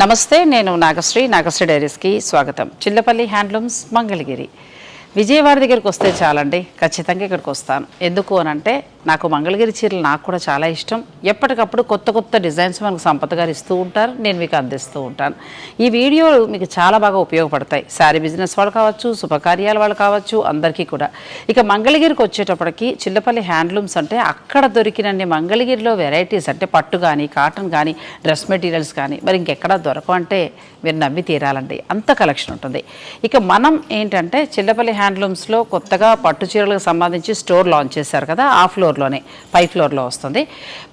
నమస్తే నేను నాగశ్రీ నాగశ్రీ డైరీస్కి స్వాగతం. చిల్లపల్లి హ్యాండ్లూమ్స్ మంగళగిరి. విజయవాడ దగ్గరికి వస్తే చాలండి. ఖచ్చితంగా ఇక్కడికి వస్తాను. ఎందుకు అని అంటే నాకు మంగళగిరి చీరలు నాకు కూడా చాలా ఇష్టం. ఎప్పటికప్పుడు కొత్త కొత్త డిజైన్స్ మనకు సంపత్ గారు ఇస్తూ ఉంటారు. నేను మీకు అందిస్తూ ఉంటాను. ఈ వీడియోలు మీకు చాలా బాగా ఉపయోగపడతాయి. శారీ బిజినెస్ వాళ్ళు కావచ్చు శుభకార్యాల వాళ్ళు కావచ్చు అందరికీ కూడా. ఇక మంగళగిరికి వచ్చేటప్పటికి చిల్లపల్లి హ్యాండ్లూమ్స్ అంటే అక్కడ దొరికినన్ని మంగళగిరిలో వెరైటీస్ అంటే పట్టు కానీ కాటన్ కానీ డ్రెస్ మెటీరియల్స్ కానీ మరి ఇంకెక్కడా దొరకవు అంటే మీరు నమ్మి తీరాలండి. అంత కలెక్షన్ ఉంటుంది. ఇక మనం ఏంటంటే చిల్లపల్లి హ్యాండ్లూమ్స్లో కొత్తగా పట్టు చీరలకు సంబంధించి స్టోర్ లాంచ్ చేశారు కదా ఆ ఫ్లోర్లోనే పై ఫ్లోర్లో వస్తుంది.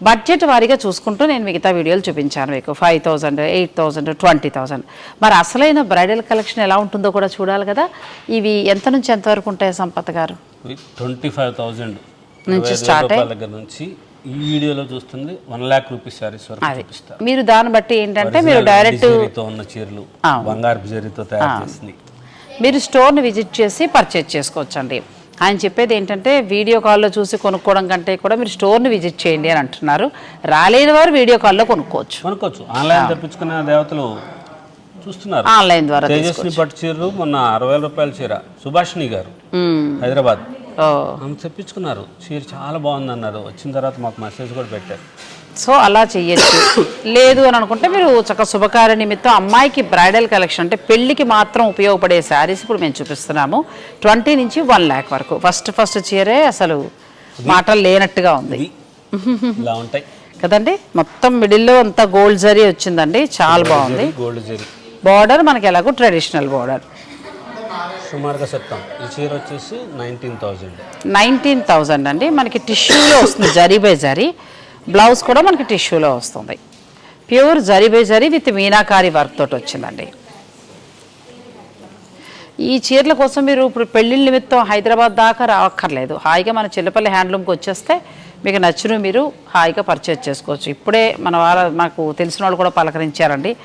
బడ్జెట్ వారీగా చూసుకుంటూ నేను మిగతా వీడియోలు చూపించాను మీకు. Five thousand eight thousand twenty thousand. మరి అసలైన బ్రైడల్ కలెక్షన్ ఎలా ఉంటుందో కూడా చూడాలి కదా. ఇవి ఎంత నుంచి ఎంత వరకు ఉంటాయి Sampath garu? Twenty five thousand. నుంచి దగ్గర నుంచి ఈ వీడియోలో చూస్తుంది వన్ ల్యాక్ రూపీస్ శారీస్ వరకు మీరు దాన్ని బట్టి ఏంటంటే మీరు డైరెక్ట్ ఉన్న చీరలు బంగారు జరీతో తయారు చేసింది. మీరు స్టోర్ని విజిట్ చేసి పర్చేజ్ చేసుకోవచ్చండి. ఆయన చెప్పేది ఏంటంటే వీడియో కాల్లో చూసి కొనుక్కోవడం కంటే కూడా మీరు స్టోర్ని విజిట్ చేయండి అని అంటున్నారు. రాలేని వారు వీడియో కాల్లో కొనుక్కోవచ్చు. కొనుక్కోవచ్చు. ఆన్లైన్ తెప్పించుకునే దేవతలు చూస్తున్నారు. ఆన్లైన్ ద్వారా తేజస్వి పట్టు చీరలు మొన్న అరవై రూపాయల చీర సుభాషిణి గారు. హైదరాబాద్. ఆమె తెప్పించుకున్నారు. చీర చాలా బాగుంది అన్నారు వచ్చిన తర్వాత మాకు మెసేజ్ కూడా పెట్టారు. సో అలా చెయ్యొచ్చు. లేదు అని అనుకుంటే మీరు చక్క శుభకార్య నిమిత్తం అమ్మాయికి బ్రైడల్ కలెక్షన్ అంటే పెళ్ళికి మాత్రం ఉపయోగపడే శారీస్ ఇప్పుడు మేము చూపిస్తున్నాము. ట్వంటీ నుంచి వన్ ల్యాక్ వరకు. ఫస్ట్ ఫస్ట్ చీరే అసలు మాటలు లేనట్టుగా ఉంది. కదండి? మొత్తం మిడిల్లో అంతా గోల్డ్ జరీ వచ్చిందండి. చాలా బాగుంది. గోల్డ్ జరీ. బార్డర్ మనకి ఎలాగో ట్రెడిషనల్ బార్డర్. సుమారుగా చెప్తాం. ఈ చీర వచ్చేసి నైన్టీన్ థౌజండ్. నైన్టీన్ థౌజండ్ అండి. మనకి టిష్యూలో వస్తుంది జరీ బై జరీ. బ్లౌజ్ కూడా మనకి టిష్యూలో వస్తుంది. Pure zari by zari with meenakari work తోటి వచ్చిందండి. ఈ చీరల కోసం మీరు ఇప్పుడు పెళ్ళిళ్ళ నిమిత్తం హైదరాబాద్ దాకా రావక్కర్లేదు. హాయిగా మన చిల్లపల్లి హ్యాండ్లూమ్కి వచ్చేస్తే మీకు నచ్చిన మీరు హాయిగా పర్చేజ్ చేసుకోవచ్చు. ఇప్పుడే మన వాళ్ళ మాకు తెలిసిన వాళ్ళు కూడా పలకరించారండి.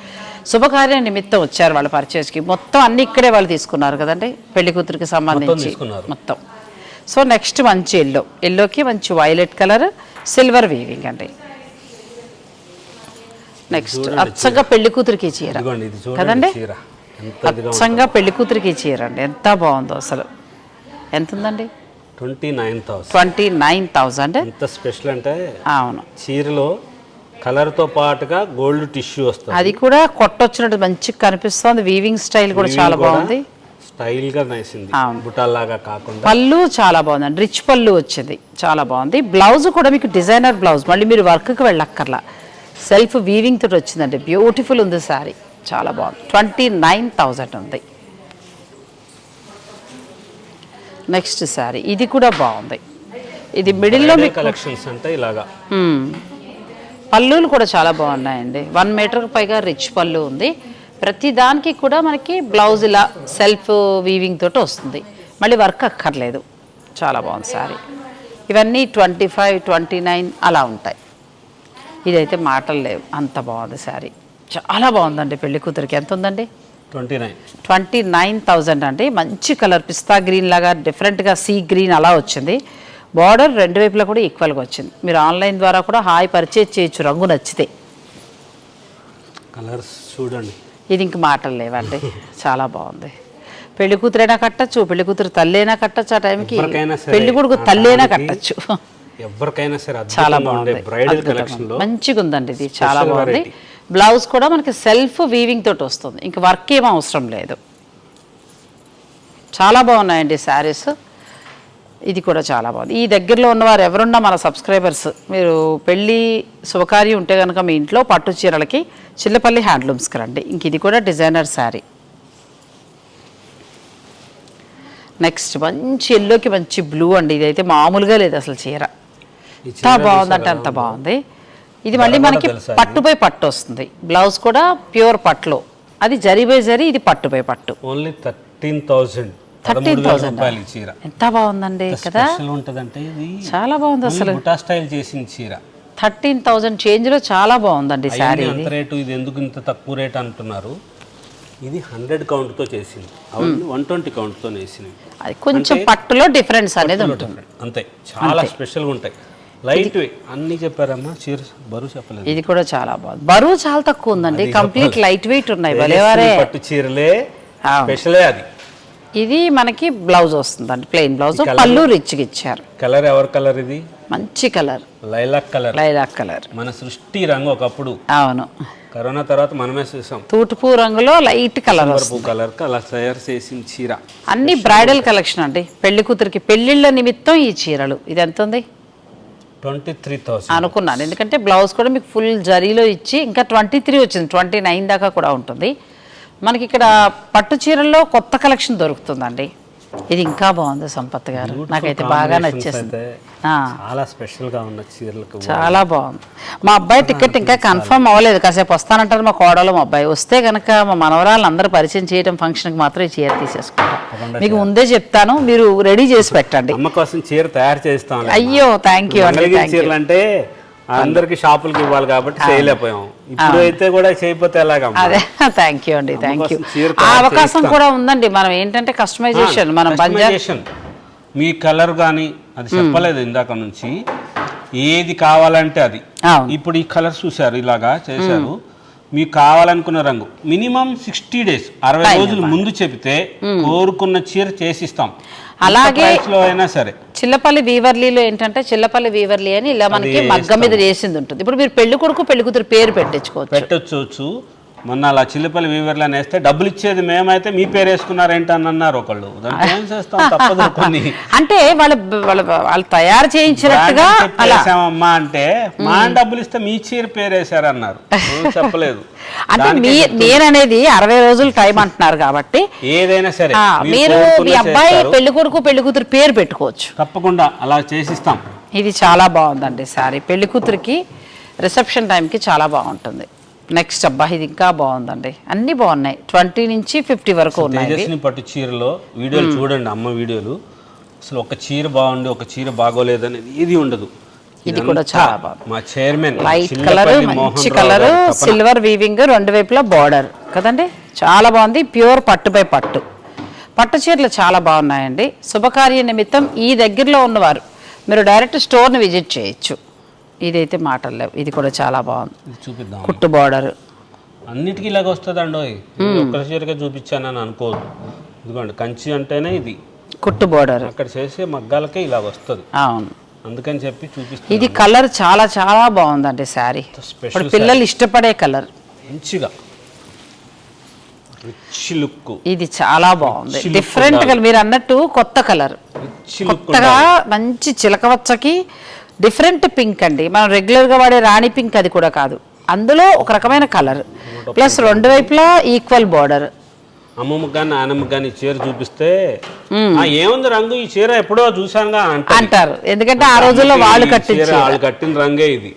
శుభకార్య నిమిత్తం వచ్చారు వాళ్ళ పర్చేజ్కి. మొత్తం అన్ని ఇక్కడే వాళ్ళు తీసుకున్నారు కదండి. పెళ్ళి కూతురికి సంబంధించి. మొత్తం. సో నెక్స్ట్ మంచి ఎల్లో ఎల్లోకి మంచి వైలెట్ కలర్ సిల్వర్ వీవింగ్ అండి. నెక్స్ట్ అచ్చంగా పెళ్ళి కూతురికి చీర. కదండి? అచ్చంగా పెళ్ళి కూతురికి చీర అండి. ఎంత బాగుందో అసలు. ఎంత ఉందండి twenty nine thousand twenty nine thousand ఎంత స్పెషల్ అంటే అవును. చీరలో కలర్తో పాటుగా గోల్డ్ టిష్యూ వస్తుంది. అది కూడా కొట్టొచ్చినట్టు మంచిగా కనిపిస్తోంది. వీవింగ్ స్టైల్ కూడా చాలా బాగుంది. స్టైల్గా నేసింది అవును. బుటాల్లాగా కాకుండా. పళ్ళు చాలా బాగుందండి. రిచ్ పళ్ళు వచ్చింది. చాలా బాగుంది. బ్లౌజ్ కూడా మీకు డిజైనర్ బ్లౌజ్. మళ్ళీ మీరు వర్క్కి వెళ్ళక్కర్లా. సెల్ఫ్ వీవింగ్ తోటి వచ్చిందండి. బ్యూటిఫుల్ ఉంది సారీ. చాలా బాగుంది. ట్వంటీ నైన్ థౌజండ్ ఉంది. నెక్స్ట్ సారీ. ఇది కూడా బాగుంది. ఇది మిడిల్లో మీకు కలెక్షన్స్ అంటే ఇలాగా. పళ్ళులు కూడా చాలా బాగున్నాయండి. వన్ మీటర్కి పైగా రిచ్ పళ్ళు ఉంది. ప్రతి దానికి కూడా మనకి బ్లౌజ్ ఇలా సెల్ఫ్ వీవింగ్ తోటి వస్తుంది. మళ్ళీ వర్క్ అక్కర్లేదు. చాలా బాగుంది సారీ ఇవన్నీ ట్వంటీ ఫైవ్ ట్వంటీ నైన్ అలా ఉంటాయి. ఇదైతే మాటలు లేవు. అంత బాగుంది సారీ చాలా బాగుందండి పెళ్ళి కూతురికి. ఎంత ఉందండి? Twenty nine twenty nine thousand అండి. మంచి కలర్ పిస్తా గ్రీన్ లాగా డిఫరెంట్గా సీ గ్రీన్ అలా వచ్చింది. బార్డర్ రెండు వైపులా కూడా ఈక్వల్గా వచ్చింది. మీరు ఆన్లైన్ ద్వారా కూడా హాయ్ పర్చేజ్ చేయొచ్చు. రంగు నచ్చితే. కలర్స్ చూడండి. ఇది ఇంక మాటలు లేవండి. చాలా బాగుంది. పెళ్ళి కూతురైనా కట్టచ్చు పెళ్ళి కూతురు తల్లైనా కట్టచ్చు ఆ టైంకి. పెళ్ళి కొడుకు తల్లైనా కట్టచ్చు. ఎవరికైనా సరే చాలా బాగుంది. Bridal collection. మంచిగా ఉందండి ఇది. చాలా బాగుంది. బ్లౌజ్ కూడా మనకి సెల్ఫ్ వీవింగ్ తోటి వస్తుంది. ఇంక వర్క్ ఏం అవసరం లేదు. చాలా బాగున్నాయండి శారీస్. ఇది కూడా చాలా బాగుంది. ఈ దగ్గరలో ఉన్నవారు ఎవరున్నా మన సబ్స్క్రైబర్స్ మీరు పెళ్ళి శుభకార్యం ఉంటే కనుక మీ ఇంట్లో పట్టు చీరలకి చిల్లపల్లి హ్యాండ్లూమ్స్కి రండి. ఇంక ఇది కూడా డిజైనర్ శారీ. నెక్స్ట్ మంచి ఎల్లోకి మంచి బ్లూ అండి. ఇదైతే మామూలుగా లేదు అసలు చీర. ఎంత బాగుందంటే? అంత బాగుంది. ఇది మళ్ళీ మనకి? పట్టుపై పట్టు వస్తుంది. బ్లౌజ్ కూడా ప్యూర్ పట్టులో. అది జరిబై జరి ఇది పట్టుపై పట్టు. Only thirteen thousand thirteen thousand? రూపాయలు చీర. ఎంత బాగుందండి కదా? ఉంటదంటే ఇది చాలా బాగుంది అసలు. బుటా స్టైల్ చేసిన చీర. థర్టీన్ థౌజండ్ చేంజ్లో చాలా బాగుందండి శారీ అవన్నీ అంత రేటు ఇది ఎందుకు ఇంత తక్కువ రేట్ అంటున్నారు? ఇది హండ్రెడ్ కౌంట్తో చేసింది. వన్ ట్వంటీ కౌంట్తో వేసినవి అది కొంచెం పట్టులో డిఫరెన్స్ అనేది ఉంటుంది. అంతే చాలా స్పెషల్గా ఉంటాయి. లైట్ వెయిట్ అన్ని చెప్పారమ్మా చీర బరువు చెప్పలేదు. ఇది కూడా చాలా బాగుంది. బరువు చాలా తక్కువ ఉందండి. కంప్లీట్ లైట్ వెయిట్ ఉన్నాయి భలేవారే. పట్టు చీరలే. స్పెషలే అది. ఇది మనకి బ్లౌజ్ వస్తుందండి ప్లెయిన్ బ్లౌజ్? పళ్ళు రిచ్గా ఇచ్చారు కలర్ ఎవరి కలర్ ఇది? మంచి colour. Lilac colour. Lilac colour. మన సృష్టి రంగు ఒకప్పుడు. అవును. కరోనా తర్వాత మనమే చూసాం. తూటుపూ రంగులో లైట్ కలర్ కలర్ అలా తయారు చేసిన చీర. అన్ని బ్రైడల్ కలెక్షన్ అండి. పెళ్ళి కూతురికి పెళ్ళిళ్ళ నిమిత్తం ఈ చీరలు. ఇది ఎంత ఉంది? Twenty three thousand. అనుకున్నాను. ఎందుకంటే బ్లౌజ్ కూడా మీకు ఫుల్ జరీలో ఇచ్చి ఇంకా ట్వంటీ త్రీ వచ్చింది. ట్వంటీ నైన్ దాకా కూడా ఉంటుంది. మనకి ఇక్కడ పట్టు చీరల్లో కొత్త కలెక్షన్ దొరుకుతుందండి. ఇది ఇంకా బాగుంది సంపత్ గారు. నాకైతే బాగా నచ్చేసింది. చాలా స్పెషల్గా ఉన్న చీరలకు చాలా బాగుంది. మా అబ్బాయి టికెట్ ఇంకా కన్ఫర్మ్ అవ్వలేదు. కాసేపు వస్తానంటారు మా కోడలు మా అబ్బాయి. వస్తే కనుక మా మనవరాలు అందరూ పరిచయం చేయడం ఫంక్షన్కి మాత్రం ఈ చీర తీసేసుకుంటాం. మీకు ముందే చెప్తాను. మీరు రెడీ చేసి పెట్టండి. అమ్మ కోసం చీర తయారు చేస్తాం అయ్యో థ్యాంక్ యూ అండి అంటే అందరికి షాపులకి ఇవ్వాలి కాబట్టి చేయలేకపోయాం. ఇప్పుడు అయితే కూడా చేయకపోతే ఎలాగమ్మా అదే థ్యాంక్ యూ అండి థ్యాంక్ యూ ఆ అవకాశం కూడా ఉందండి మనం ఏంటంటే కస్టమైజేషన్ మనం Customization. మీ కలర్ కానీ అది చెప్పలేదు ఇందాక నుంచి. ఏది కావాలంటే అది. ఇప్పుడు ఈ కలర్ చూశారు ఇలాగా చేశారు. మీకు కావాలనుకున్న రంగు. మినిమం సిక్స్టీ డేస్ అరవై రోజులు ముందు చెబితే కోరుకున్న చీర చేసిస్తాం. అలాగే- అయినా సరే. చిల్లపల్లి వీవర్లీలో ఏంటంటే చిల్లపల్లి వీవర్లీ అని ఇలా మనకి మగ్గ మీద వేసింది ఉంటుంది. ఇప్పుడు మీరు పెళ్ళి కొడుకు పెళ్ళి కూతురు పేరు పెట్టించుకోవచ్చు. పెట్టొచ్చు. మొన్న అలా చిల్లిపల్లి వీవర్లు వేస్తే డబ్బులు ఇచ్చేది మేమైతే మీ పేరు వేసుకున్నారేంటి అని అన్నారు ఒకళ్ళు. దానికి ఏం చేస్తాం? తప్పదు కొన్ని. అంటే వాళ్ళ వాళ్ళ వాళ్ళు తయారు చేయించినట్టుగా అంటే మా డబ్బులు ఇస్తే మీ చీర పేరు వేశారన్నారు. ఏం చెప్పలేదు. అంటే మీ నేననేది అరవై రోజులు టైం అంటున్నారు కాబట్టి ఏదైనా సరే మీరు మీ అబ్బాయి. పెళ్ళి కొడుకు పెళ్ళి కూతురు పేరు పెట్టుకోవచ్చు. తప్పకుండా అలా చేసిస్తాం. ఇది చాలా బాగుందండి సారీ. పెళ్ళి కూతురికి రిసెప్షన్ టైంకి చాలా బాగుంటుంది. నెక్స్ట్ అబ్బా ఇది ఇంకా బాగుందండి. అన్నీ బాగున్నాయి. ట్వంటీ నుంచి ఫిఫ్టీ వరకు ఉన్నాయి. పట్టు చీరలో వీడియోలు చూడండి అమ్మ వీడియోలు. అసలు ఒక చీర బాగుండి ఒక చీర బాగోలేదనేది ఇది ఉండదు. ఇది కూడా చాలా బాగుంది. మా చైర్మన్ లైట్ కలర్ మంచి కలర్ సిల్వర్ వీవింగ్ రెండు వైపులా బార్డర్ కదండి? చాలా బాగుంది. ప్యూర్ పట్టు బై పట్టు. పట్టు చీరలు చాలా బాగున్నాయండి. శుభకార్య నిమిత్తం ఈ దగ్గరలో ఉన్నవారు మీరు డైరెక్ట్ స్టోర్ని విజిట్ చేయొచ్చు. ఇదైతే మాటలు లేవు. ఇది కూడా చాలా బాగుంది. చూపిద్దాం. కుట్టు బార్డర్. అన్నిటికీ ఇలాగ వస్తుంది అండి ఒక్క చీరగా చూపించానని అనుకోవద్దు ఇదిగోండి కంచి అంటేనే ఇది. కుట్టు బార్డర్. అక్కడ చేసే మగ్గాలకే ఇలాగ వస్తుంది. అవును. అందుకని చెప్పి చూపిస్తాను ఇది కలర్ చాలా చాలా బాగుందండి శారీ. ఇప్పుడు పిల్లలు ఇష్టపడే కలర్. మంచిగా. Rich look. ఇది చాలా బాగుంది. Different colour. మీరు అన్నట్టు కొత్త కలర్. కొత్తగా మంచి చిలకవచ్చకి డిఫరెంట్ పింక్ అండి. మనం రెగ్యులర్గా వాడే రాణి పింక్ అది కూడా కాదు. అందులో ఒక రకమైన కలర్ ప్లస్ రెండు వైపులా ఈక్వల్ బార్డర్ అమ్మమ్మకి కానీ నాయనమ్మకి కానీ చీర చూపిస్తే "ఆ, ఏముంది రంగు? ఈ చీర ఎప్పుడో చూసానుగా అంటారు. ఎందుకంటే ఆ రోజుల్లో వాళ్ళు కట్టించారు వాళ్ళు కట్టిన రంగే ఇది.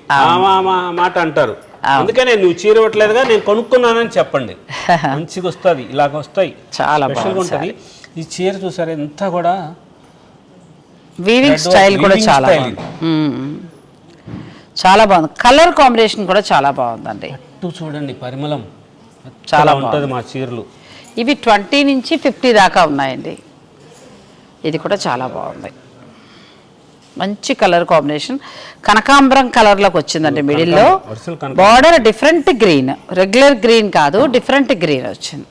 మాట అంటారు. అందుకనే నువ్వు చీర ఇవ్వట్లేదుగా నేను కొనుక్కున్నానని చెప్పండి. మంచిగా వస్తుంది ఇలాగ వస్తాయి. చాలా ఉంటుంది. ఈ చీర చూసారు? ఎంత కూడా వీవింగ్ స్టైల్ కూడా చాలా. చాలా బాగుంది. కలర్ కాంబినేషన్ కూడా చాలా బాగుందండి. అటు చూడండి పరిమళం. చాలా ఉంటుంది మా చీరలు. ఇవి ట్వంటీ నుంచి ఫిఫ్టీ దాకా ఉన్నాయండి. ఇది కూడా చాలా బాగుంది. మంచి కలర్ కాంబినేషన్ కనకాంబరం కలర్లోకి వచ్చిందండి మిడిల్లో. Border different green regular green కాదు డిఫరెంట్ గ్రీన్ వచ్చింది.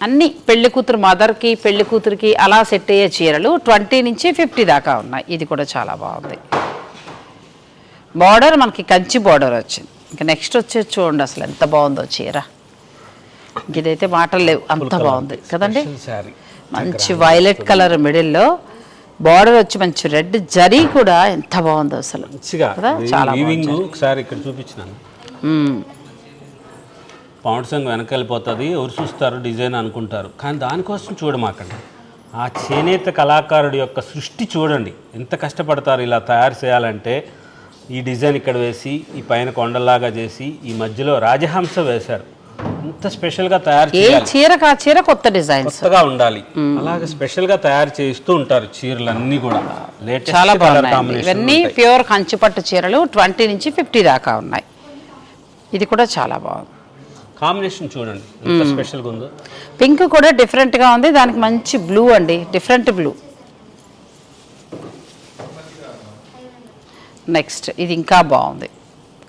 అన్ని పెళ్ళి కూతురు మదర్కి పెళ్ళి కూతురికి అలా సెట్ అయ్యే చీరలు ట్వంటీ నుంచి ఫిఫ్టీ దాకా ఉన్నాయి. ఇది కూడా చాలా బాగుంది. బార్డర్ మనకి కంచి బార్డర్ వచ్చింది. ఇంకా నెక్స్ట్ వచ్చేది చూడండి అసలు ఎంత బాగుందో చీర. ఇదైతే మాటలు లేవు. అంత బాగుంది. కదండి? మంచి వైలెట్ కలర్ మిడిల్లో బార్డర్ వచ్చి మంచి రెడ్ జరీ కూడా ఎంత బాగుందో అసలు. కదా? చాలా వీవింగ్ ఒకసారి ఇక్కడ చూపించినాను మ్మ్. పౌండ్ సంగ్ వెనక వెళ్ళిపోతుంది ఎవరు చూస్తారు డిజైన్ అనుకుంటారు. కానీ దానికోసం చూడమాకండి. ఆ చేనేత కళాకారుడి యొక్క సృష్టి చూడండి. ఎంత కష్టపడతారు ఇలా తయారు చేయాలంటే ఈ డిజైన్ ఇక్కడ వేసి ఈ పైన కొండలాగా చేసి ఈ మధ్యలో రాజహంస వేశారు. ఎంత స్పెషల్గా తయారు చేయాలి. చీరకు ఆ చీర కొత్త డిజైన్స్? కొత్తగా ఉండాలి. అలాగే స్పెషల్గా తయారు చేస్తూ ఉంటారు చీరలు అన్నీ కూడా చాలా బాగున్నాయి ఇవన్నీ ప్యూర్ కంచిపట్టు చీరలు ట్వంటీ నుంచి ఫిఫ్టీ దాకా ఉన్నాయి. ఇది కూడా చాలా బాగుంది. కాంబినేషన్ చూడండి. ఎంత ఉందో. పింక్ కూడా డిఫరెంట్గా ఉంది. దానికి మంచి బ్లూ అండి. Different blue. నెక్స్ట్ ఇది ఇంకా బాగుంది.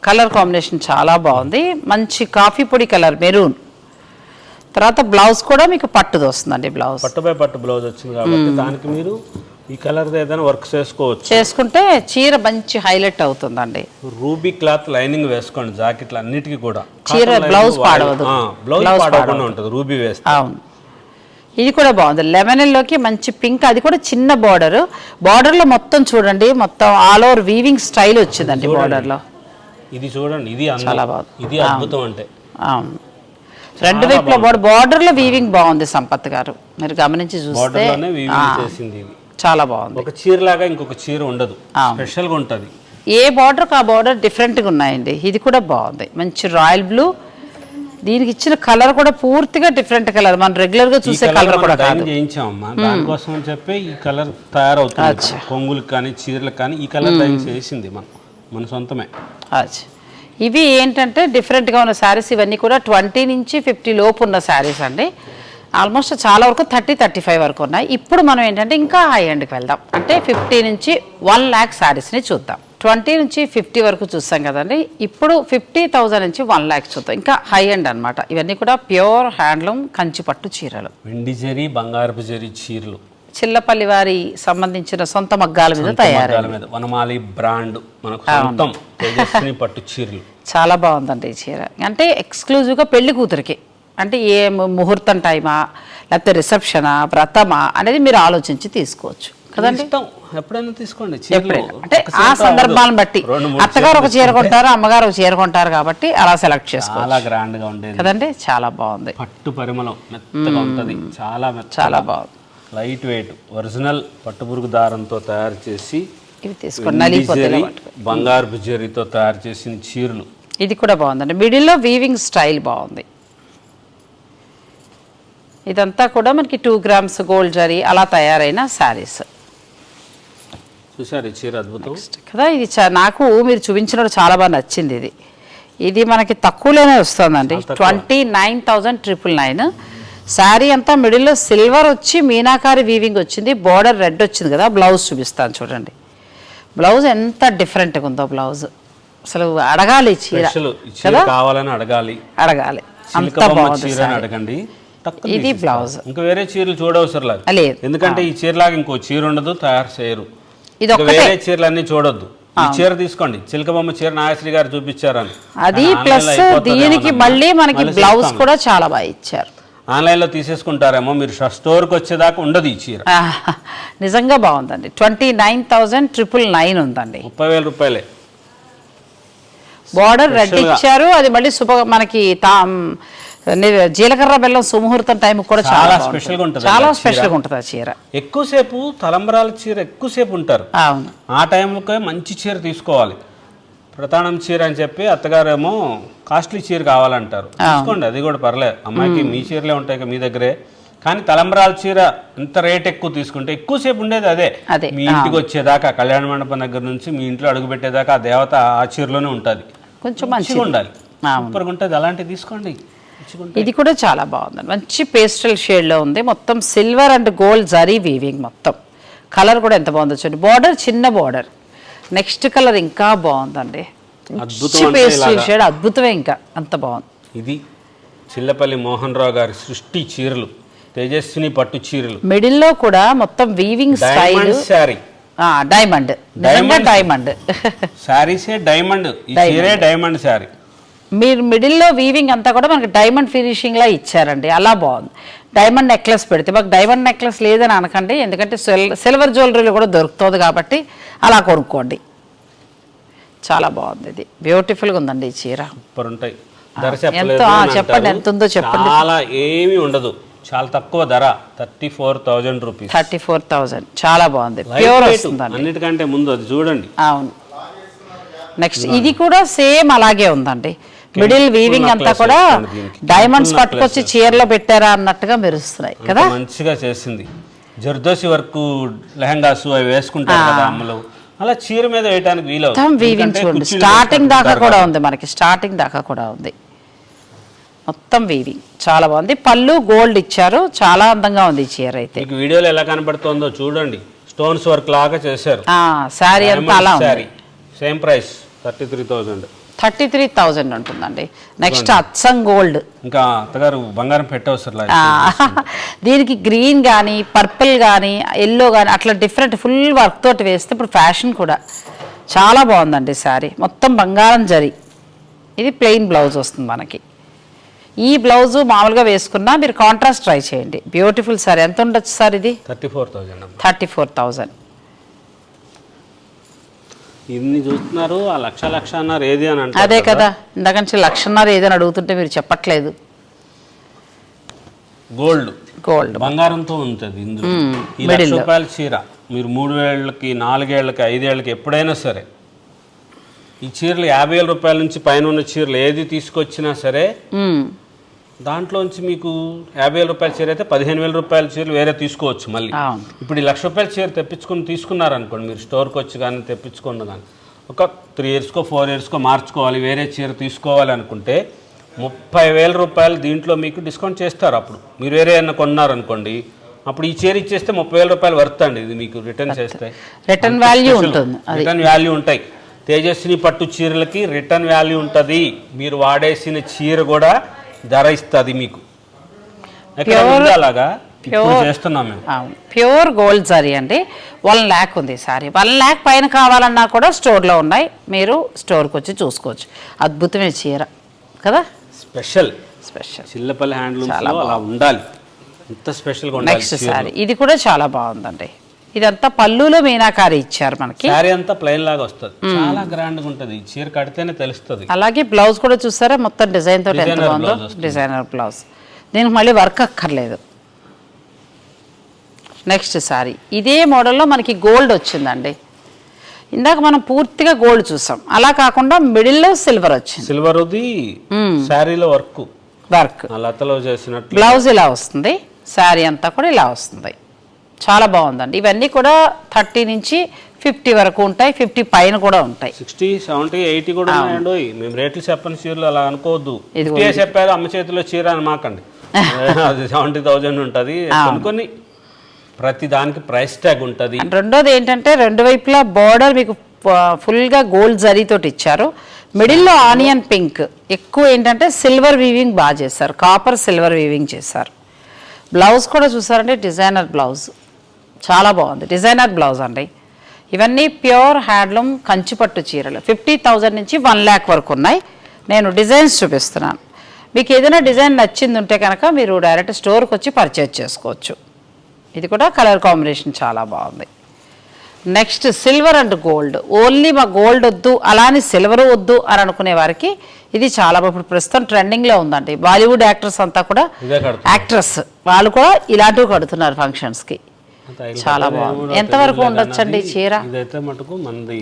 కలర్ కాంబినేషన్ చాలా బాగుంది. మంచి కాఫీ పొడి కలర్ మెరూన్. తర్వాత బ్లౌజ్ కూడా మీకు పట్టుది వస్తుందండి బ్లౌజ్ పట్టుపై పట్టు బ్లౌజ్ వచ్చింది కాబట్టి దానికి మీరు ఈ కలర్ ఏదైనా వర్క్ చేసుకోవచ్చు. చేసుకుంటే చీర మంచి హైలైట్ అవుతుందండి. రూబీ క్లాత్ లైనింగ్ వేసుకోండి జాకెట్లు అన్నిటికీ కూడా. చీర పాడవదు. బ్లౌజ్ blouse పాడవకుండా ఉంటుంది రూబీ వేస్తే. అవును. ఇది కూడా బాగుంది. లెమనల్లోకి మంచి పింక్ అది కూడా చిన్న బార్డర్ బార్డర్లో మొత్తం చూడండి మొత్తం ఆల్ ఓవర్ వీవింగ్ స్టైల్ వచ్చిందండి బార్డర్లో ఇది చూడండి ఇది. చాలా బాగుంది. ఇది అద్భుతం అంటే. అవును. రెండు వైపుల బార్డర్ బార్డర్లో వీవింగ్ బాగుంది సంపత్ గారు. మీరు గమనించి చూస్తే వీవింగ్ చేసింది ఇది. చాలా బాగుంది. ఒక చీర లాగా ఇంకొక చీర ఉండదు. అవును. స్పెషల్గా ఉంటది. ఏ బార్డర్కి ఆ బార్డర్ డిఫరెంట్గా ఉన్నాయండి. ఇది కూడా బాగుంది. మంచి రాయల్ బ్లూ దీనికి ఇచ్చిన కలర్ కూడా పూర్తిగా డిఫరెంట్ కలర్ మనం రెగ్యులర్గా ఈ చూసే కలర్ కూడా కాదు. చేయించామమ్మా. దానికోసం అని చెప్పి ఈ కలర్ తయారవుతుంది కొంగులకు కానీ చీరలకు కానీ ఈ కలర్ చేసింది మనం. మన సొంతమే. ఇవి ఏంటంటే డిఫరెంట్గా ఉన్న శారీస్ ఇవన్నీ కూడా ట్వంటీ నుంచి ఫిఫ్టీ లోపు ఉన్న శారీస్ అండి. ఆల్మోస్ట్ చాలా వరకు థర్టీ థర్టీ ఫైవ్ వరకు ఉన్నాయి. ఇప్పుడు మనం ఏంటంటే ఇంకా హై ఎండ్కి వెళ్దాం. అంటే ఫిఫ్టీ నుంచి వన్ ల్యాక్ శారీస్ని చూద్దాం. ట్వంటీ నుంచి ఫిఫ్టీ వరకు చూస్తాం కదండి. ఇప్పుడు ఫిఫ్టీ థౌజండ్ నుంచి వన్ ల్యాక్ చూద్దాం. ఇంకా హై ఎండ్ అనమాట ఇవన్నీ కూడా ప్యూర్ హ్యాండ్లూమ్ కంచి పట్టు చీరలు. వెండి జరీ బంగారపు జరీ చీరలు. చిల్లపల్లి వారి సంబంధించిన సొంత మగ్గాల మీద తయారు. వనమాలి బ్రాండ్ మనకు సొంతం తేజస్విని పట్టు చీరలు. చాలా బాగుందండి ఈ చీర. అంటే ఎక్స్క్లూజివ్గా పెళ్ళి కూతురికి. అంటే ఏ ముహూర్తం టైమా లేకపోతే రిసెప్షనా వ్రతమా అనేది మీరు ఆలోచించి తీసుకోవచ్చు. కదండి? ఇష్టం. ఎప్పుడైనా తీసుకోండి. అంటే ఆ సందర్భాలను. బట్టి. అత్తగారు ఒక చీర కొంటారు అమ్మగారు ఒక చీర కొంటారు కాబట్టి అలా సెలెక్ట్ చేసుకోవచ్చు చాలా గ్రాండ్గా ఉండేది. కదండి? చాలా బాగుంది. పట్టు పరిమళం మెత్తగా ఉంటది. చాలా చాలా బాగుంది. లైట్ వెయిట్ ఒరిజినల్ పట్టుపురుగు దారంతో తయారు చేసి ఇవి తీసుకోండి. బంగారపు జరీతో తయారు చేసిన చీరలు. ఇది కూడా బాగుందండి. మిడిల్లో వీవింగ్ స్టైల్ బాగుంది. ఇదంతా కూడా మనకి టూ గ్రామ్స్ గోల్డ్ జరీ అలా తయారైన శారీస్ చూసారు ఈ చీర అద్భుతం. కదా ఇది నాకు మీరు చూపించినప్పుడు చాలా బాగా నచ్చింది ఇది. ఇది మనకి తక్కువలోనే వస్తుందండి. Twenty nine thousand triple nine sari అంతా మిడిల్లో సిల్వర్ వచ్చి మీనాకారి వీవింగ్ వచ్చింది. బార్డర్ రెడ్ వచ్చింది కదా బ్లౌజ్ చూపిస్తాను చూడండి. బ్లౌజ్ ఎంత డిఫరెంట్గా ఉందో బ్లౌజ్ అసలు అడగాలి చీర. కావాలని అడగాలి. అడగాలి. అంత బాగుంది అడగండి. ఇది. బ్లౌజ్. ఇంకా వేరే చీరలు చూడవసరం లేదు. ఎందుకంటే ఈ చీరలాగా ఇంకో చీర ఉండదు తయారు చేయరు. ఇది వేరే చీరలు అన్ని చూడొద్దు. ఈ చీర తీసుకోండి. చిలక బొమ్మ చీర నాగశ్రీ గారు చూపించారని. అది ప్లస్ దీనికి. మళ్ళీ మనకి బ్లౌజ్. కూడా చాలా బాగా ఇచ్చారు. ఆన్లైన్లో తీసేసుకుంటారేమో మీరు స్టోర్కి వచ్చేదాకా ఉండదు ఈ చీర. నిజంగా బాగుందండి. Twenty nine thousand triple nine ఉందండి. ముప్పై వేల రూపాయలే. Border red. ఇచ్చారు. అది మళ్ళీ శుభ మనకి తా జీలకర్ర బెల్లం సుముహూర్తం టైం కూడా చాలా చాలా special గా బాగుంటుంది. ఉంటుంది చాలా. స్పెషల్గా ఉంటుంది ఆ చీర. ఎక్కువసేపు తలంబరాల చీర ఎక్కువసేపు ఉంటారు. అవును. ఆ టైంలో మంచి చీర తీసుకోవాలి. ప్రధానం చీర అని చెప్పి అత్తగారేమో కాస్ట్లీ చీర కావాలంటారు. తీసుకోండి అది కూడా పర్లేదు. అమ్మాయికి మీ చీరలే ఉంటాయి కదా మీ దగ్గరే. కానీ తలంబరాల చీర ఎంత రేట్ ఎక్కువ తీసుకుంటే ఎక్కువసేపు ఉండేది అదే. మీ ఇంటికి వచ్చేదాకా కళ్యాణ మండపం దగ్గర నుంచి మీ ఇంట్లో అడుగు పెట్టేదాకా ఆ దేవత ఆ చీరలోనే ఉంటుంది. కొంచెం మంచిగా ఉండాలి. సూపర్గా ఉంటుంది. అలాంటివి తీసుకోండి. ఇది కూడా చాలా బాగుందండి మంచి పేస్టల్ షేడ్లో ఉంది. మొత్తం silver and gold zari weaving మొత్తం. కలర్ కూడా ఎంత బాగుందో చూడండి. బార్డర్ చిన్న బార్డర్ నెక్స్ట్ కలర్ ఇంకా బాగుందండి. పేస్టల్. షేడ్ అద్భుతమే ఇంకా. అంత బాగుంది. ఇది చిల్లపల్లి మోహన్ రావు గారి సృష్టి చీరలు. తేజస్విని పట్టు చీరలు. మిడిల్లో కూడా మొత్తం weaving style diamond sari diamond diamond శారీసే diamond ఈ చీరే డైమండ్ శారీ మీరు మిడిల్లో వీవింగ్ అంతా కూడా మనకి డైమండ్ ఫినిషింగ్ లా ఇచ్చారండి. అలా బాగుంది. డైమండ్ నెక్లెస్ పెడితే మాకు డైమండ్ నెక్లెస్ లేదని అనకండి. ఎందుకంటే సిల్ సిల్వర్ జ్యువెలరీలో కూడా దొరుకుతుంది కాబట్టి అలా కొనుక్కోండి. చాలా బాగుంది ఇది. బ్యూటిఫుల్గా ఉందండి ఈ చీర. సూపర్ ఉంటాయి ధర ఎంత? చెప్పండి. ఎంత ఉందో చెప్పండి. చాలా ఏమీ ఉండదు. చాలా తక్కువ ధర. Thirty four thousand rupees. Thirty four thousand. చాలా బాగుంది. ప్యూర్ వస్తుందండి. అన్నిటికంటే ముందు అది చూడండి. అవును. నెక్స్ట్ ఇది కూడా సేమ్ అలాగే ఉందండి. మిడిల్ వీవింగ్ అంతా కూడా. డైమండ్స్ పట్టుకొచ్చి చీరలో పెట్టారా అన్నట్టుగా మెరుస్తున్నాయి కదా? మంచిగా చేసింది. జర్దోసి వర్క్ లెహంగాస్ అవి వేసుకుంటారు కదా అమ్మలు. అలా చీర మీద వేయడానికి వీలవు. మొత్తం వీవింగ్ చూడండి. స్టార్టింగ్ దాకా కూడా ఉంది మనకి. స్టార్టింగ్ దాకా కూడా ఉంది. మొత్తం వీవింగ్ చాలా బాగుంది. పళ్ళు గోల్డ్ ఇచ్చారు. చాలా అందంగా ఉంది ఈ చీర అయితే. మీకు వీడియోలో ఎలా కనబడుతుందో చూడండి. స్టోన్స్ వర్క్ లాగా చేశారు. శారీ అంతా అలా ఉంది. Same price thirty three thousand thirty three thousand ఉంటుందండి నెక్స్ట్ అచ్చం గోల్డ్. ఇంకా అత్తగారు బంగారం పెట్టవసరం దీనికి గ్రీన్ కానీ పర్పుల్ కానీ ఎల్లో కానీ అట్లా డిఫరెంట్ ఫుల్ వర్క్ తోటి వేస్తే ఇప్పుడు ఫ్యాషన్ కూడా చాలా బాగుందండి శారీ మొత్తం బంగారం జరి. ఇది ప్లెయిన్ బ్లౌజ్ వస్తుంది మనకి. ఈ బ్లౌజు మామూలుగా వేసుకున్నా మీరు కాంట్రాస్ట్ ట్రై చేయండి. బ్యూటిఫుల్ సారీ. ఎంత ఉండొచ్చు సార్ ఇది? Thirty four thousand thirty four thousand. ఇన్ని చూస్తున్నారు ఆ లక్ష లక్ష అన్నారు ఏది అని అంటారు అదే కదా ఇందాక నుంచి లక్షన్నర ఏదని అడుగుతుంటే మీరు చెప్పట్లేదు గోల్డ్ గోల్డ్ బంగారంతో ఉంటుంది ఇందులో. ఈ లక్ష. రూపాయల చీర మీరు మూడు వేళ్ళకి నాలుగేళ్ళకి ఐదేళ్ళకి ఎప్పుడైనా సరే ఈ చీరలు యాభై వేల రూపాయల నుంచి పైన ఉన్న చీరలు ఏది తీసుకొచ్చినా సరే. దాంట్లోంచి మీకు యాభై వేల రూపాయల చీర అయితే పదిహేను వేల రూపాయల చీరలు వేరే తీసుకోవచ్చు మళ్ళీ. ఇప్పుడు ఈ లక్ష రూపాయల చీర తెప్పించుకొని తీసుకున్నారనుకోండి మీరు స్టోర్కి వచ్చి కానీ తెప్పించుకున్న కానీ ఒక త్రీ ఇయర్స్కో ఫోర్ ఇయర్స్కో మార్చుకోవాలి వేరే చీర తీసుకోవాలి అనుకుంటే ముప్పై వేల రూపాయలు దీంట్లో మీకు డిస్కౌంట్ చేస్తారు అప్పుడు. మీరు వేరే ఏమన్నా కొన్నారనుకోండి అప్పుడు ఈ చీర ఇచ్చేస్తే ముప్పై వేల రూపాయలు వర్త్ అండి ఇది మీకు రిటర్న్ చేస్తే. రిటర్న్ వాల్యూ ఉంటుంది. రిటర్న్ వాల్యూ ఉంటాయి. తేజస్విని పట్టు చీరలకి రిటర్న్ వాల్యూ ఉంటుంది. మీరు వాడేసిన చీర కూడా ధర ఇస్తుంది మీకు అలాగా? ప్యూర్ గోల్డ్ జరీ అండి. వన్ ల్యాక్ ఉంది సారీ వన్ ల్యాక్ పైన కావాలన్నా కూడా స్టోర్లో ఉన్నాయి. మీరు స్టోర్కి వచ్చి చూసుకోవచ్చు. అద్భుతమైన చీర. కదా? స్పెషల్ స్పెషల్ చిల్లపల్లి హ్యాండ్లూమ్స్ అలా ఉండాలి. ఎంత స్పెషల్గా ఉండాలి నెక్స్ట్ సారీ ఇది కూడా చాలా బాగుందండి. ఇదంతా పళ్ళులో మీనాకారి ఇచ్చారు మనకి. శారీ అంతా ప్లెయిన్ లాగా వస్తుంది. చాలా గ్రాండ్గా ఉంటది. చీర కడితేనే తెలుస్తుంది. అలాగే బ్లౌజ్ కూడా చూసారా? మొత్తం డిజైన్ తోటి ఎంత బాగుందో. Designer blouse. దీనికి మళ్ళీ వర్క్ అక్కర్లేదు. నెక్స్ట్ సారీ ఇదే మోడల్లో మనకి గోల్డ్ వచ్చిందండి. ఇందాక మనం పూర్తిగా గోల్డ్ చూసాం. అలా కాకుండా మిడిల్లో సిల్వర్ వచ్చింది. సిల్వర్ శారీలో వర్క్ వర్క్ చేసినట్లు. బ్లౌజ్ ఇలా వస్తుంది. శారీ అంతా కూడా ఇలా వస్తుంది. చాలా బాగుందండి. ఇవన్నీ కూడా థర్టీ నుంచి ఫిఫ్టీ వరకు ఉంటాయి. ఫిఫ్టీ పైన కూడా ఉంటాయి. సిక్స్టీ సెవెంటీ ఎయిటీ కూడా ఉన్నాయండి. మేము రేట్లు చెప్పని చీరలు అలా అనుకోవద్దు. చెప్పారు అమ్మ చేతిలో చీర అని మాకండి. అది సెవెంటీ థౌజండ్ ఉంటుంది. కొన్ని కొన్ని ప్రతి దానికి ప్రైస్ ట్యాగ్ ఉంటుంది. రెండోది ఏంటంటే రెండు వైపులా బార్డర్ మీకు ఫుల్గా గోల్డ్ జరీతోటి ఇచ్చారు. మిడిల్లో ఆనియన్ పింక్ ఎక్కువ ఏంటంటే సిల్వర్ వీవింగ్ బాగా చేశారు. కాపర్ సిల్వర్ వీవింగ్ చేశారు. బ్లౌజ్ కూడా చూసారంటే డిజైనర్ బ్లౌజ్ చాలా బాగుంది. డిజైనర్ బ్లౌజ్ అండి. ఇవన్నీ ప్యూర్ హ్యాండ్లూమ్ కంచిపట్టు చీరలు. ఫిఫ్టీ థౌజండ్ నుంచి వన్ ల్యాక్ వరకు ఉన్నాయి. నేను డిజైన్స్ చూపిస్తున్నాను. మీకు ఏదైనా డిజైన్ నచ్చింది ఉంటే కనుక మీరు డైరెక్ట్ స్టోర్కి వచ్చి పర్చేజ్ చేసుకోవచ్చు. ఇది కూడా కలర్ కాంబినేషన్ చాలా బాగుంది. Next silver and gold. Only మా గోల్డ్ వద్దు అలానే సిల్వర్ వద్దు అని అనుకునే వారికి ఇది చాలా ఇప్పుడు ప్రస్తుతం ట్రెండింగ్లో ఉందండి. బాలీవుడ్ యాక్టర్స్ అంతా కూడా యాక్ట్రెస్ వాళ్ళు కూడా ఇలాంటివి కడుతున్నారు ఫంక్షన్స్కి. చాలా బాగుంది. ఎంతవరకు ఉండొచ్చండి చీర? ఇదైతే మటుకు మంది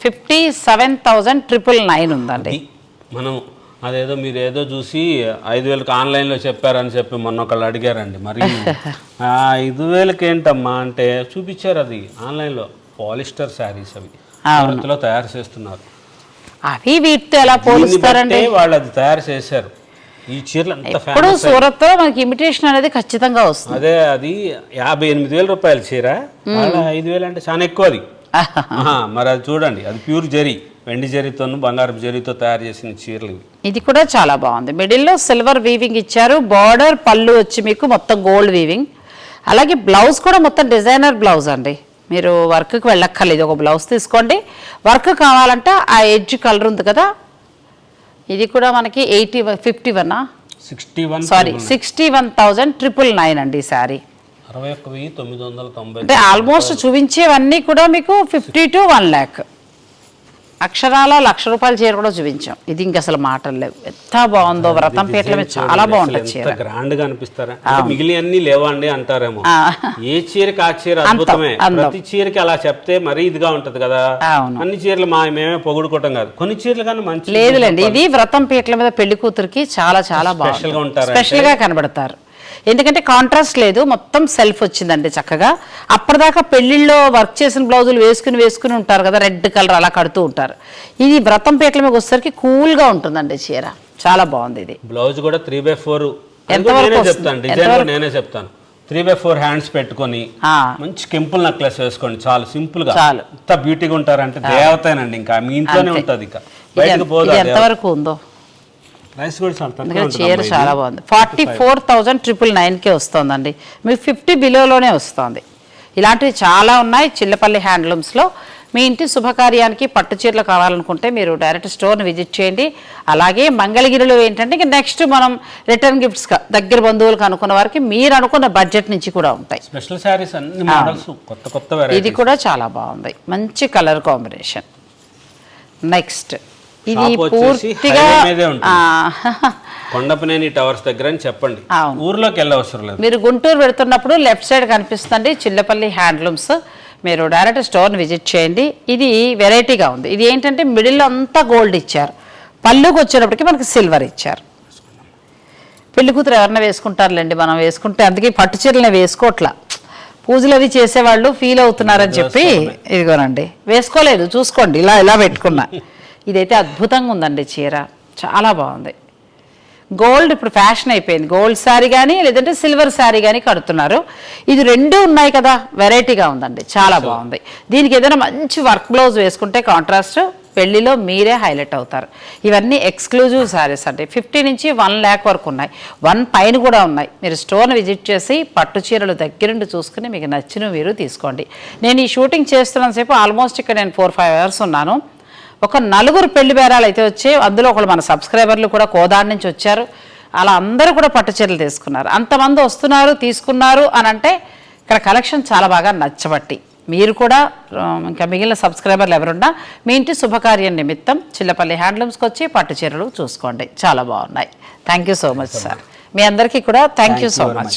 fifty seven thousand triple nine ఉందండి. మనం అదేదో మీరు ఏదో చూసి ఐదు వేలకు ఆన్లైన్లో చెప్పారని చెప్పి మొన్న ఒకళ్ళు అడిగారండి. మరి ఆ ఐదు వేలకి ఏంటమ్మా అంటే చూపించారు అది ఆన్లైన్లో పాలిస్టర్ శారీస్ అవి. భారత్లో తయారు చేస్తున్నారు. అవి వీటితో ఎలా బట్టే వాళ్ళు అది తయారు చేశారు. ఈ చీరలు అంత ఇప్పుడు ఫేమస్ సూరత్లో మనకి ఇమిటేషన్ అనేది ఖచ్చితంగా వస్తుంది. అదే అది యాభై ఎనిమిది వేల రూపాయల చీర. ఐదు వేలు అంటే చాలా ఎక్కువ అది. మరి అది చూడండి అది ప్యూర్ జరీ వెండి జరీతోను బంగారపు జరీతో తయారు చేసిన చీరలు ఇది కూడా చాలా బాగుంది. మిడిల్లో సిల్వర్ వీవింగ్ ఇచ్చారు. బార్డర్ పళ్ళు వచ్చి మీకు మొత్తం గోల్డ్ వీవింగ్ అలాగే బ్లౌజ్ కూడా మొత్తం డిజైనర్ బ్లౌజ్ అండి. మీరు వర్క్కి వెళ్ళక్కర్లేదు. ఒక బ్లౌజ్ తీసుకోండి. వర్క్ కావాలంటే ఆ ఎడ్జ్ కలర్ ఉంది కదా ఇది కూడా మనకి eighty fifty one sixty one sorry sixty one thousand triple nine అండి శారీ అరవై ఒక్క వెయ్యి తొమ్మిది వందల తొంభై అంటే ఆల్మోస్ట్ చూపించేవన్నీ కూడా మీకు ఫిఫ్టీ టు వన్ ల్యాక్ అక్షరాల లక్ష రూపాయల చీర కూడా చూపించాం. ఇది ఇంక అసలు మాటలు లేవు. ఎంత బాగుందో వ్రతం పీటల మీద చాలా బాగుంటుంది చీర. గ్రాండ్గా అనిపిస్తారా? అంటే మిగిలిన అన్ని లేవండి అంటారేమో. ఏ చీరకి ఆ చీర అద్భుతమే? అందం. ప్రతి చీరకి అలా చెప్తే మరీ ఇదిగా ఉంటది కదా. అన్ని చీరలు మా మేమే పొగుడుకోవటం కాదు. కొన్ని చీరలు కానీ మంచి లేదులేండి. ఇది వ్రతం పీటల మీద పెళ్ళి కూతురికి చాలా చాలా Special గా బాగుంది. ఉంటారంటే? స్పెషల్గా కనబడతారు. ఎందుకంటే కాంట్రాస్ట్ లేదు మొత్తం సెల్ఫ్ వచ్చిందండి చక్కగా. అప్పటిదాకా పెళ్ళిళ్ళలో వర్క్ చేసిన బ్లౌజులు వేసుకుని వేసుకుని ఉంటారు కదా రెడ్ కలర్ అలా కడుతూ ఉంటారు. ఇది వ్రతం పీటల మీద వచ్చేసరికి కూల్గా ఉంటుందండి చీర. చాలా బాగుంది ఇది. బ్లౌజ్ కూడా త్రీ బై ఫోర్ నేనే? చెప్తాను డిజైన్ ఎంతవరకు? నేనే చెప్తాను. త్రీ బై ఫోర్ హ్యాండ్స్ పెట్టుకొని మంచి కెంపుల్ నెక్లెస్ వేసుకోండి చాలు సింపుల్గా. చాలు. ఎంత బ్యూటీగా ఉంటారంటే దేవతేనండి ఇంకా మీ ఇంట్లోనే. ఉంటది ఇక. బయటకు ఎంత- పోదు ఎంతవరకు ఉందో? కూడా చాలా చీర. చాలా బాగుంది. ఫార్టీ ఫోర్ థౌజండ్ ట్రిపుల్ నైన్కే వస్తుందండి. మీకు ఫిఫ్టీ బిలోలోనే వస్తుంది. ఇలాంటివి చాలా ఉన్నాయి చిల్లపల్లి హ్యాండ్లూమ్స్లో మీ ఇంటి శుభకార్యానికి పట్టు చీరలు కావాలనుకుంటే మీరు డైరెక్ట్ స్టోర్ని విజిట్ చేయండి. అలాగే మంగళగిరిలో ఏంటంటే ఇంకా నెక్స్ట్ మనం రిటర్న్ గిఫ్ట్స్ దగ్గర బంధువులకు అనుకున్న వారికి మీరు అనుకున్న బడ్జెట్ నుంచి కూడా ఉంటాయి. స్పెషల్ శారీస్ అన్ని మోడల్స్ కొత్త కొత్త ఇది కూడా చాలా బాగుంది. మంచి కలర్ కాంబినేషన్ నెక్స్ట్ ఇది పూర్తిగా కొండపనేని టవర్స్ దగ్గర అని చెప్పండి. ఊర్లోకి వెళ్ళవసరం లేదు. మీరు గుంటూరు వెళ్తున్నప్పుడు లెఫ్ట్ సైడ్ కనిపిస్తుంది చిల్లపల్లి హ్యాండ్లూమ్స్. మీరు డైరెక్ట్ స్టోర్ని విజిట్ చేయండి. ఇది వెరైటీగా ఉంది. ఇది ఏంటంటే మిడిల్లో అంతా గోల్డ్ ఇచ్చారు. పళ్ళుకి వచ్చేటప్పటికి మనకి సిల్వర్ ఇచ్చారు. పెళ్ళి కూతురు ఎవరన్నా వేసుకుంటారులేండి మనం వేసుకుంటే. అందుకే పట్టు చీరలనే వేసుకోవట్లా పూజలు అవి చేసేవాళ్ళు ఫీల్ అవుతున్నారని చెప్పి ఇదిగోనండి. వేసుకోలేదు చూసుకోండి. ఇలా ఇలా పెట్టుకున్నా. ఇదైతే అద్భుతంగా ఉందండి చీర. చాలా బాగుంది. గోల్డ్ ఇప్పుడు ఫ్యాషన్ అయిపోయింది. గోల్డ్ శారీ కానీ లేదంటే సిల్వర్ శారీ కానీ కడుతున్నారు. ఇది రెండు ఉన్నాయి కదా వెరైటీగా ఉందండి. చాలా బాగుంది. దీనికి ఏదైనా మంచి వర్క్ బ్లౌజ్ వేసుకుంటే కాంట్రాస్ట్ పెళ్ళిలో మీరే హైలైట్ అవుతారు. ఇవన్నీ ఎక్స్క్లూజివ్ శారీస్ అండి. ఫిఫ్టీ నుంచి వన్ ల్యాక్ వరకు ఉన్నాయి. వన్ పైన కూడా ఉన్నాయి. మీరు స్టోర్ని విజిట్ చేసి పట్టు చీరలు దగ్గరుండి చూసుకుని మీకు నచ్చిన మీరు తీసుకోండి. నేను ఈ షూటింగ్ చేస్తున్నంతసేపు ఆల్మోస్ట్ ఇక్కడ నేను ఫోర్ ఫైవ్ అవర్స్ ఉన్నాను. ఒక నలుగురు పెళ్ళి బేరాలు అయితే వచ్చి అందులో ఒకళ్ళు మన సబ్స్క్రైబర్లు కూడా కోదాడి నుంచి వచ్చారు. అలా అందరూ కూడా పట్టు చీరలు తీసుకున్నారు. అంతమంది వస్తున్నారు తీసుకున్నారు అని అంటే ఇక్కడ కలెక్షన్ చాలా బాగా నచ్చబట్టి. మీరు కూడా ఇంకా మిగిలిన సబ్స్క్రైబర్లు ఎవరున్నా మీ ఇంటి శుభకార్యం నిమిత్తం చిల్లపల్లి హ్యాండ్లూమ్స్కి వచ్చి పట్టు చీరలు చూసుకోండి. చాలా బాగున్నాయి. Thank you so much sir మీ అందరికీ కూడా థ్యాంక్ యూ సో మచ్.